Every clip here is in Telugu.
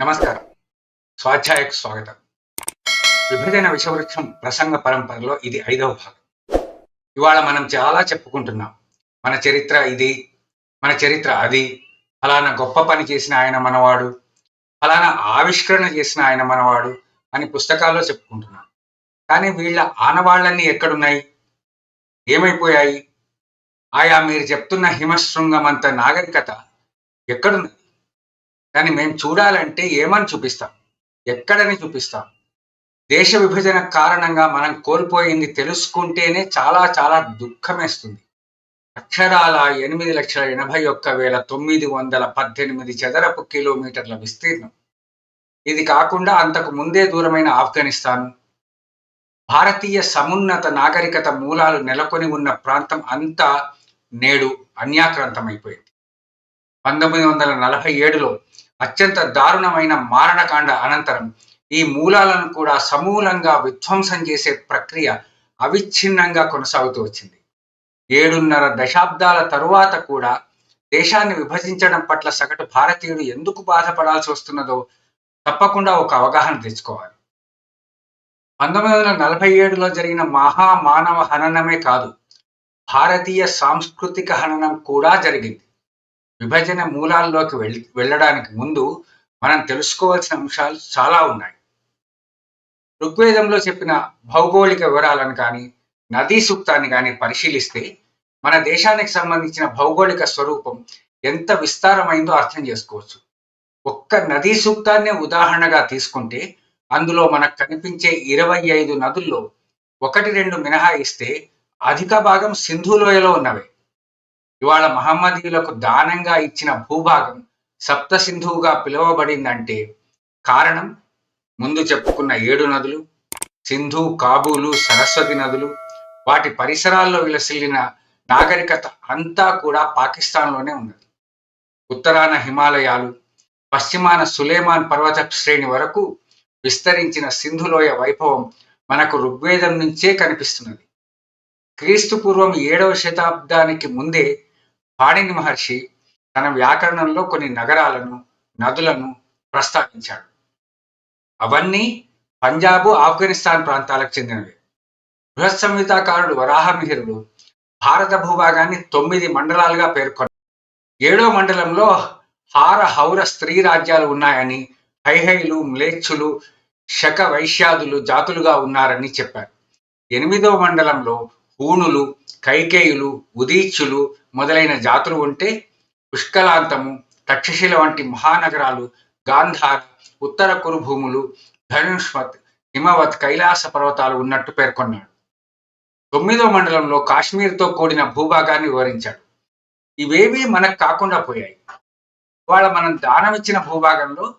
నమస్కారం. స్వాధ్యాయకు స్వాగతం. విభజన విషవృక్షం ప్రసంగ పరంపరలో ఇది ఐదవ భాగం. ఇవాళ మనం చాలా చెప్పుకుంటున్నాం. మన చరిత్ర ఇది మన చరిత్ర అది ఫలానా గొప్ప పని చేసిన ఆయన మనవాడు ఫలానా ఆవిష్కరణ చేసిన ఆయన మనవాడు అని పుస్తకాల్లో చెప్పుకుంటున్నాం. కానీ వీళ్ళ ఆనవాళ్ళన్నీ ఎక్కడున్నాయి? ఏమైపోయాయి? ఆయా మీరు చెప్తున్న హిమశృంగం అంత నాగరికత ఎక్కడున్నది కానీ మేము చూడాలంటే ఏమని చూపిస్తాం? ఎక్కడని చూపిస్తాం? దేశ విభజన కారణంగా మనం కోల్పోయింది తెలుసుకుంటేనే చాలా చాలా దుఃఖమేస్తుంది. అక్షరాల ఎనిమిది లక్షల ఎనభై ఒక్క వేల తొమ్మిది వందల పద్దెనిమిది చదరపు కిలోమీటర్ల విస్తీర్ణం. ఇది కాకుండా అంతకు ముందే దూరమైన ఆఫ్ఘనిస్తాన్. భారతీయ సమున్నత నాగరికత మూలాలు నెలకొని ఉన్న ప్రాంతం అంతా నేడు అన్యాక్రాంతమైపోయింది. పంతొమ్మిది వందల నలభై ఏడులో అత్యంత దారుణమైన మారణకాండ అనంతరం ఈ మూలాలను కూడా సమూలంగా విధ్వంసం చేసే ప్రక్రియ అవిచ్ఛిన్నంగా కొనసాగుతూ వచ్చింది. ఏడున్నర దశాబ్దాల తరువాత కూడా దేశాన్ని విభజించడం పట్ల సగటు భారతీయుడు ఎందుకు బాధపడాల్సి వస్తున్నదో తప్పకుండా ఒక అవగాహన తెచ్చుకోవాలి. పంతొమ్మిది వందల నలభై ఏడులో జరిగిన మహామానవ హననమే కాదు భారతీయ సాంస్కృతిక హననం కూడా జరిగింది. విభజన మూలాల్లోకి వెళ్ వెళ్ళడానికి ముందు మనం తెలుసుకోవాల్సిన అంశాలు చాలా ఉన్నాయి. ఋగ్వేదంలో చెప్పిన భౌగోళిక వివరాలను కానీ నదీ సూక్తాన్ని కానీ పరిశీలిస్తే మన దేశానికి సంబంధించిన భౌగోళిక స్వరూపం ఎంత విస్తారమైందో అర్థం చేసుకోవచ్చు. ఒక్క నదీ సూక్తాన్నే ఉదాహరణగా తీసుకుంటే అందులో మనకు కనిపించే ఇరవై ఐదు నదుల్లో ఒకటి రెండు మినహాయిస్తే అధిక భాగం సింధు లోయలో ఉన్నవే. ఇవాళ మహమ్మదీయులకు దానంగా ఇచ్చిన భూభాగం సప్త సింధువుగా పిలువబడిందంటే కారణం? ముందు చెప్పుకున్న ఏడు నదులు సింధు కాబూలు సరస్వతి నదులు వాటి పరిసరాల్లో విలసిల్లిన నాగరికత అంతా కూడా పాకిస్తాన్లోనే ఉన్నది. ఉత్తరాన హిమాలయాలు పశ్చిమాన సులేమాన్ పర్వత శ్రేణి వరకు విస్తరించిన సింధులోయ వైభవం మనకు ఋగ్వేదం నుంచే కనిపిస్తున్నది. క్రీస్తు పూర్వం ఏడవ శతాబ్దానికి ముందే పాణిని మహర్షి తన వ్యాకరణంలో కొన్ని నగరాలను నదులను ప్రస్తావించాడు. అవన్నీ పంజాబు ఆఫ్ఘనిస్తాన్ ప్రాంతాలకు చెందినవి. బృహత్ సంహితాకారుడు వరాహమిహిరుడు భారత భూభాగాన్ని తొమ్మిది మండలాలుగా పేర్కొన్నాడు. ఏడో మండలంలో హార హౌర స్త్రీ రాజ్యాలు ఉన్నాయని హైహైలు మ్లేచ్చులు శక వైశ్యాదులు జాతులుగా ఉన్నారని చెప్పారు. ఎనిమిదో మండలంలో హూణులు కైకేయులు ఉదీచ్యులు మొదలైన జాతులు ఉంటే పుష్కలాంతము తక్షశిల వంటి మహానగరాలు గాంధార్ ఉత్తర కురుభూములు ధనుష్మత్ హిమవత్ కైలాస పర్వతాలు ఉన్నట్టు పేర్కొన్నాడు. తొమ్మిదో మండలంలో కాశ్మీర్తో కూడిన భూభాగాన్ని వివరించాడు. ఇవేవీ మనకు కాకుండా పోయాయి. వాళ్ళ మనం దానమిచ్చిన భూభాగంలో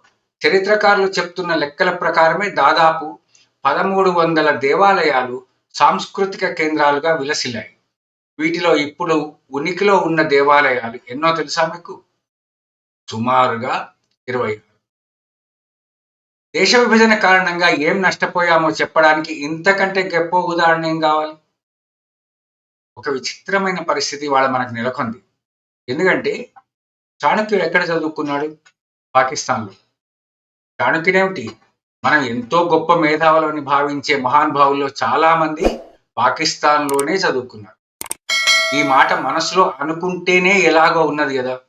చరిత్రకారులు చెప్తున్న లెక్కల ప్రకారమే దాదాపు పదమూడు వందల దేవాలయాలు సాంస్కృతిక కేంద్రాలుగా విలసిల్లాయి. వీటిలో ఇప్పుడు ఉనికిలో ఉన్న దేవాలయాలు ఎన్నో తెలుసా మీకు? సుమారుగా ఇరవై దేశ విభజన కారణంగా ఏం నష్టపోయామో చెప్పడానికి ఇంతకంటే గొప్ప ఉదాహరణ ఏం కావాలి? ఒక విచిత్రమైన పరిస్థితి వాళ్ళ మనకు నెలకొంది. ఎందుకంటే చాణక్యుడు ఎక్కడ చదువుకున్నాడు? పాకిస్తాన్లో. చాణక్యుడేమిటి? మనం ఎంతో గొప్ప మేధావులని భావించే మహానుభావుల్లో చాలా మంది పాకిస్తాన్లోనే చదువుకున్నారు. ఈ మాట మనసులో అనుకుంటేనే ఎలాగో ఉన్నది కదా.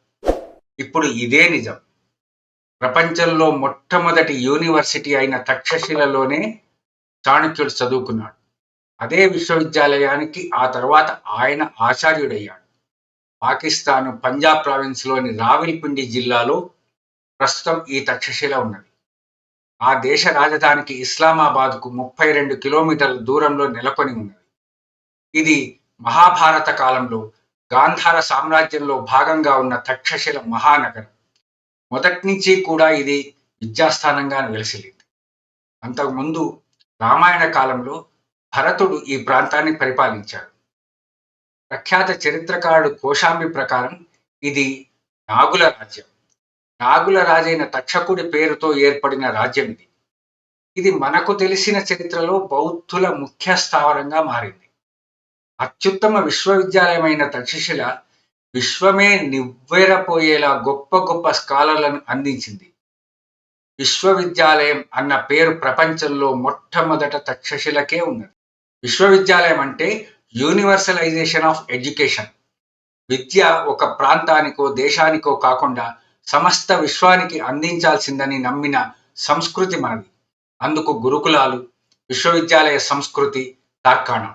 ఇప్పుడు ఇదే నిజం. ప్రపంచంలో మొట్టమొదటి యూనివర్సిటీ అయిన తక్షశిలలోనే చాణక్యుడు చదువుకున్నాడు. అదే విశ్వవిద్యాలయానికి ఆ తర్వాత ఆయన ఆచార్యుడయ్యాడు. పాకిస్తాన్ పంజాబ్ ప్రావిన్స్లోని రావిల్పిండి జిల్లాలో ప్రస్తుతం ఈ తక్షశిల ఉన్నది. ఆ దేశ రాజధానికి ఇస్లామాబాద్కు ముప్పై రెండు కిలోమీటర్ల దూరంలో నెలకొని ఉన్నది. ఇది మహాభారత కాలంలో గాంధార సామ్రాజ్యంలో భాగంగా ఉన్న తక్షశిల మహానగరం. మొదటి నుంచి కూడా ఇది విద్యాస్థానంగా వెలిసిలింది అంతకుముందు రామాయణ కాలంలో భరతుడు ఈ ప్రాంతాన్ని పరిపాలించాడు. ప్రఖ్యాత చరిత్రకారుడు కోశాంబి ప్రకారం ఇది నాగుల రాజ్యం. నాగుల రాజైన తక్షకుడి పేరుతో ఏర్పడిన రాజ్యం ఇది. ఇది మనకు తెలిసిన చరిత్రలో బౌద్ధుల ముఖ్య స్థావరంగా మారింది. అత్యుత్తమ విశ్వవిద్యాలయమైన తక్షశిల విశ్వమే నివ్వెరపోయేలా గొప్ప గొప్ప స్కాలర్లను అందించింది. విశ్వవిద్యాలయం అన్న పేరు ప్రపంచంలో మొట్టమొదట తక్షశిలకే ఉన్నది. విశ్వవిద్యాలయం అంటే యూనివర్సలైజేషన్ ఆఫ్ ఎడ్యుకేషన్. విద్య ఒక ప్రాంతానికో దేశానికో కాకుండా సమస్త విశ్వానికి అందించాల్సిందని నమ్మిన సంస్కృతి మనది. అందుకు గురుకులాలు విశ్వవిద్యాలయ సంస్కృతి తార్కాణం.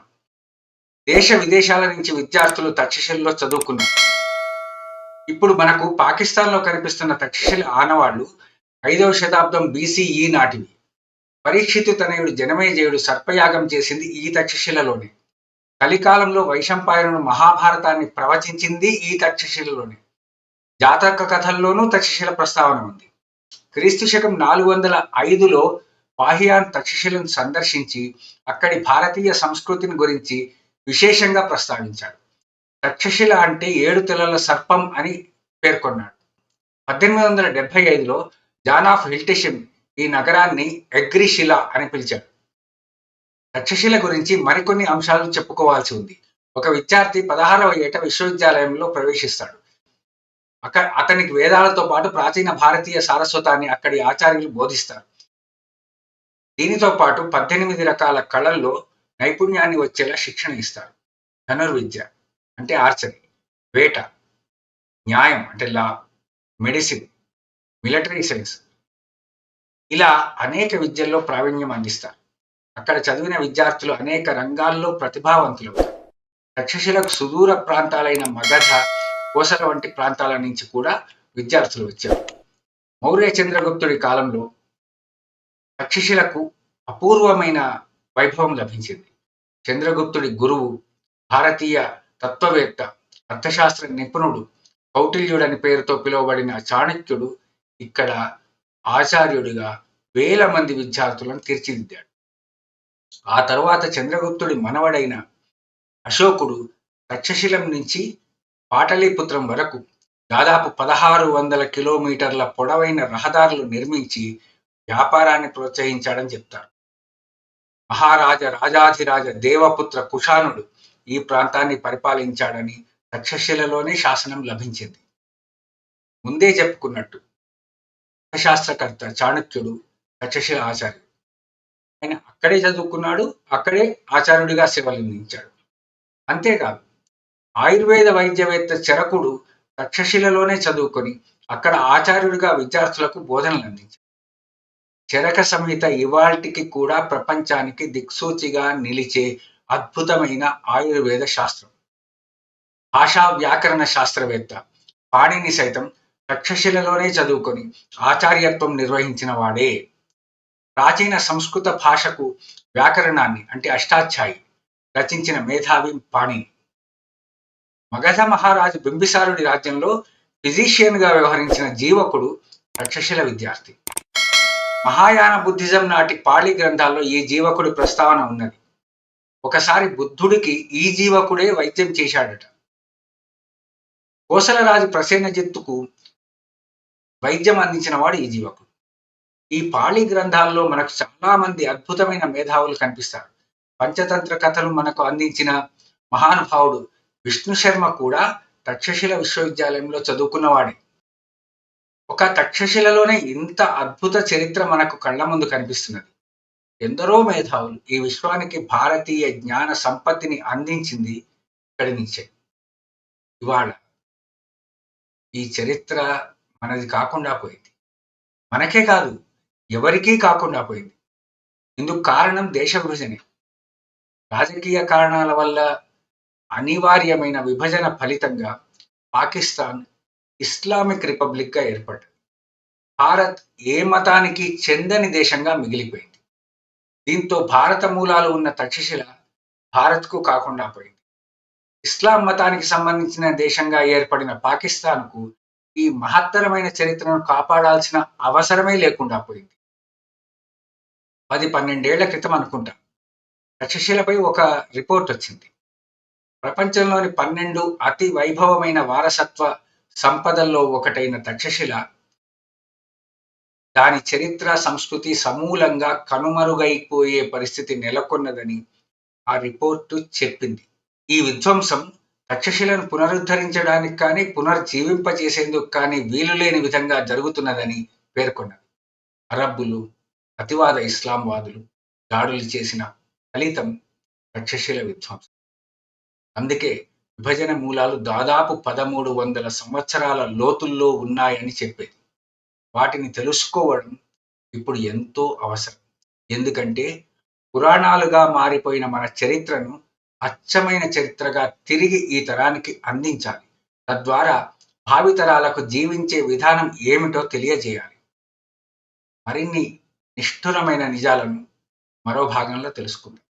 దేశ విదేశాల నుంచి విద్యార్థులు తక్షశిలలో చదువుకున్నారు. ఇప్పుడు మనకు పాకిస్తాన్లో కనిపిస్తున్న తక్షశిల ఆనవాళ్ళు ఐదవ శతాబ్దం బీసీఈ నాటివి. పరీక్షితు తనయుడు జనమేజయుడు సర్పయాగం చేసింది ఈ తక్షశిలలోనే. కలికాలంలో వైశంపాయనుడు మహాభారతాన్ని ప్రవచించింది ఈ తక్షశిలలోనే. జాతక కథల్లోనూ తక్షశిల ప్రస్తావన ఉంది. క్రీస్తు శకం నాలుగు వందల ఐదులో పాహియాన్ తక్షశిలను సందర్శించి అక్కడి భారతీయ సంస్కృతిని గురించి విశేషంగా ప్రస్తావించాడు. తక్షశిల అంటే ఏడు తెలల సర్పం అని పేర్కొన్నాడు. పద్దెనిమిది వందల డెబ్బై ఐదులో జాన్ ఆఫ్ హిల్టెషిమ్ ఈ నగరాన్ని అగ్రిశిల అని పిలిచాడు. తక్షశిల గురించి మరికొన్ని అంశాలు చెప్పుకోవాల్సి ఉంది. ఒక విద్యార్థి పదహారవ ఏట విశ్వవిద్యాలయంలో ప్రవేశిస్తాడు. అక్క అతనికి వేదాలతో పాటు ప్రాచీన భారతీయ సారస్వతాన్ని అక్కడి ఆచార్యులు బోధిస్తారు. దీనితో పాటు పద్దెనిమిది రకాల కళల్లో నైపుణ్యాన్ని వచ్చేలా శిక్షణ ఇస్తారు. ధనుర్విద్య అంటే ఆర్చరీ వేట న్యాయం అంటే లా మెడిసిన్ మిలిటరీ సైన్స్. ఇలా అనేక విద్యల్లో ప్రావీణ్యం అందిస్తారు. అక్కడ చదివిన విద్యార్థులు అనేక రంగాల్లో ప్రతిభావంతులు. తక్షశిలకు సుదూర ప్రాంతాలైన మగధ కోసల వంటి ప్రాంతాల నుంచి కూడా విద్యార్థులు వచ్చారు. మౌర్య చంద్రగుప్తుడి కాలంలో తక్షశిలకు అపూర్వమైన వైభవం లభించింది. చంద్రగుప్తుడి గురువు భారతీయ తత్వవేత్త అర్థశాస్త్ర నిపుణుడు కౌటిల్యుడని పేరుతో పిలువబడిన చాణక్యుడు ఇక్కడ ఆచార్యుడిగా వేల మంది విద్యార్థులను తీర్చిదిద్దాడు. ఆ తరువాత చంద్రగుప్తుడి మనవడైన అశోకుడు తక్షశిలం నుంచి పాటలీపుత్రం వరకు దాదాపు పదహారు వందల కిలోమీటర్ల పొడవైన రహదారులు నిర్మించి వ్యాపారాన్ని ప్రోత్సహించాడని చెప్తారు. మహారాజ రాజాధిరాజ దేవపుత్ర కుషానుడు ఈ ప్రాంతాన్ని పరిపాలించాడని తక్షశిలలోనే శాసనం లభించింది. ముందే చెప్పుకున్నట్టు శాస్త్రకర్త చాణక్యుడు తక్షశిల ఆచార్యుడు. ఆయన అక్కడే చదువుకున్నాడు అక్కడే ఆచార్యుడిగా సేవలందించాడు. అంతేకాదు ఆయుర్వేద వైద్యవేత్త చరకుడు తక్షశిలలోనే చదువుకొని అక్కడ ఆచార్యుడిగా విద్యార్థులకు బోధనలు అందించాడు చరక సంహిత ఇవాల్టికి కూడా ప్రపంచానికి దిక్సూచిగా నిలిచే అద్భుతమైన ఆయుర్వేద శాస్త్రం. భాషా వ్యాకరణ శాస్త్రవేత్త పాణిని సైతం తక్షశిలలోనే చదువుకొని ఆచార్యత్వం నిర్వహించిన వాడే. ప్రాచీన సంస్కృత భాషకు వ్యాకరణాన్ని అంటే అష్టాధ్యాయి రచించిన మేధావి పాణిని. మగధ మహారాజు బింబిసారుడి రాజ్యంలో ఫిజీషియన్గా వ్యవహరించిన జీవకుడు తక్షశిల విద్యార్థి. మహాయాన బుద్ధిజం నాటి పాళి గ్రంథాల్లో ఈ జీవకుడి ప్రస్తావన ఉన్నది? ఒకసారి బుద్ధుడికి ఈ జీవకుడే వైద్యం చేశాడట. కోసలరాజు ప్రసేనజిత్తుకు వైద్యం అందించిన వాడు ఈ జీవకుడు. ఈ పాళి గ్రంథాల్లో మనకు చాలా మంది అద్భుతమైన మేధావులు కనిపిస్తారు. పంచతంత్ర కథలు మనకు అందించిన మహానుభావుడు విష్ణు శర్మ కూడా తక్షశిల విశ్వవిద్యాలయంలో చదువుకున్నవాడే. ఒక తక్షశిలలోనే ఇంత అద్భుత చరిత్ర మనకు కళ్ళ ముందు కనిపిస్తున్నది. ఎందరో మేధావులు ఈ విశ్వానికి భారతీయ జ్ఞాన సంపత్తిని అందించింది ఇక్కడి నుంచే. ఇవాళ ఈ చరిత్ర మనది కాకుండా పోయింది. మనకే కాదు ఎవరికీ కాకుండా పోయింది. ఇందుకు కారణం దేశ విభజనే. రాజకీయ కారణాల వల్ల అనివార్యమైన విభజన ఫలితంగా పాకిస్తాన్ ఇస్లామిక్ రిపబ్లిక్గా ఏర్పడ్డది. భారత్ ఏ మతానికి చెందని దేశంగా మిగిలిపోయింది. దీంతో భారత మూలాలు ఉన్న తక్షశిల భారత్కు కాకుండా పోయింది. ఇస్లాం మతానికి సంబంధించిన దేశంగా ఏర్పడిన పాకిస్తాన్కు ఈ మహత్తరమైన చరిత్రను కాపాడాల్సిన అవసరమే లేకుండా పోయింది. పది పన్నెండేళ్ళ క్రితం అనుకుంటా తక్షశిలపై ఒక రిపోర్ట్ వచ్చింది. ప్రపంచంలోని పన్నెండు అతి వైభవమైన వారసత్వ సంపదల్లో ఒకటైన తక్షశిల దాని చరిత్ర సంస్కృతి సమూలంగా కనుమరుగైపోయే పరిస్థితి నెలకొన్నదని ఆ రిపోర్టు చెప్పింది. ఈ విధ్వంసం తక్షశిలను పునరుద్ధరించడానికి కానీ పునర్జీవింపజేసేందుకు కానీ వీలు లేని విధంగా జరుగుతున్నదని పేర్కొన్నది. అరబ్బులు అతివాద ఇస్లాంవాదులు దాడులు చేసిన ఫలితం తక్షశిల విధ్వంసం. అందుకే విభజన మూలాలు దాదాపు పదమూడు వందల సంవత్సరాల లోతుల్లో ఉన్నాయని చెప్పేది. వాటిని తెలుసుకోవడం ఇప్పుడు ఎంతో అవసరం. ఎందుకంటే పురాణాలుగా మారిపోయిన మన చరిత్రను అచ్చమైన చరిత్రగా తిరిగి ఈ తరానికి అందించాలి. తద్వారా భావితరాలకు జీవించే విధానం ఏమిటో తెలియజేయాలి. మరిన్ని నిష్ఠురమైన నిజాలను మరో భాగంలో తెలుసుకుందాం.